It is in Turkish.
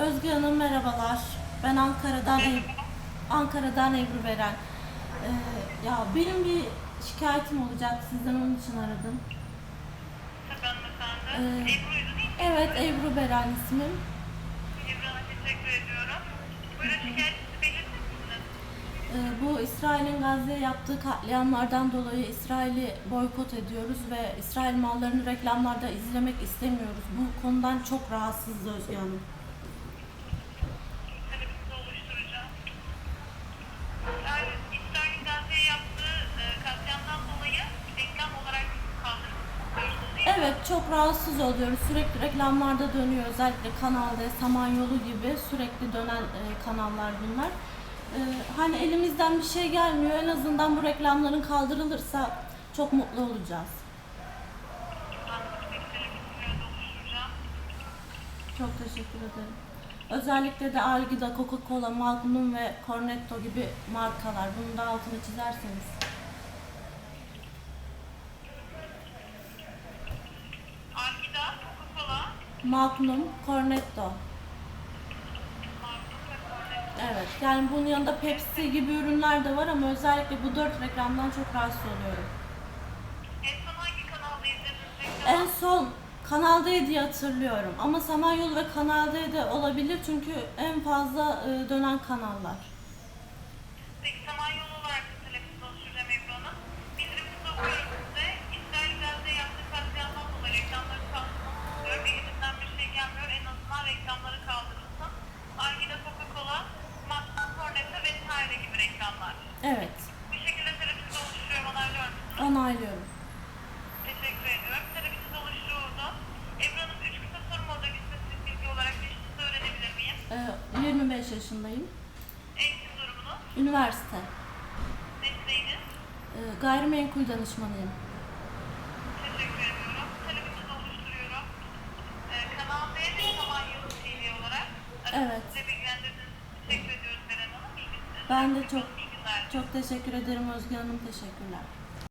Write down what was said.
Özge Hanım merhabalar. Ben Ankara'dan Ankara'dan Ebru Beren. Ee, ya benim bir şikayetim olacak sizden onun için aradım. Ee, Ebru'ydu değil mi? Evet Ebru Beren ismim. Ebru'na teşekkür ediyorum. Buyurun şikayetinizi belirtir misiniz? Ee, bu İsrail'in Gazze'ye yaptığı katliamlardan dolayı İsrail'i boykot ediyoruz ve İsrail mallarını reklamlarda izlemek istemiyoruz. Bu konudan çok rahatsızız Özge Hanım. Talebinizi oluşturacağım. Yani İsrail'in Gazze'ye yaptığı e, katliamdan dolayı reklam olarak kaldırılıyorsunuz değil mi? Evet çok rahatsız oluyoruz. Sürekli reklamlarda dönüyor. Özellikle Kanal D, Samanyolu gibi sürekli dönen e, kanallar bunlar. E, hani elimizden bir şey gelmiyor. En azından bu reklamların kaldırılırsa çok mutlu olacağız. Çok teşekkür ederim. Özellikle de Algida, Coca-Cola, Magnum ve Cornetto gibi markalar. Bunun da altını çizerseniz. Algida, Coca-Cola, Magnum, Cornetto. Evet. Yani bunun yanında Pepsi gibi ürünler de var ama özellikle bu dört reklamdan çok rahatsız oluyorum. En son hangi kanalda izlediniz En son Kanal D diye hatırlıyorum ama Samanyolu ve Kanal D de olabilir çünkü en fazla e, dönen kanallar. Peki Samanyolu olarak da talebinizi oluşturacağım Ebru Hanım. Bildiriminizi okuyorum size. İsrail Gazze'ye yaptığı katliamdan dolayı reklamları kaldırılmasını istiyorum. Elimizden bir şey gelmiyor. En azından reklamları kaldırılsın. Algida, Coca-Cola, Magnum, Cornetto vesaire gibi reklamlar. Evet. Bu şekilde talebinizi oluşturuyorum. Onaylıyor musunuz? Onaylıyorum. Teşekkür ediyorum. Talebinizi oluşturuldu. Hanım 3 kısa sorum olacak. İstatistik bilgi olarak yaşınızı öğrenebilir miyim? E, 25 yaşındayım. Eğitim durumunuz, Üniversite. mesleğiniz, E, gayrimenkul danışmanıyım. Teşekkür ediyorum. Talebimizi oluşturuyorum. Ee, Kanal D ve Samanyolu TV olarak Evet. teşekkür ediyoruz Beren Hanım. İyi? Ben de çok çok teşekkür ederim Özge Hanım. Teşekkürler.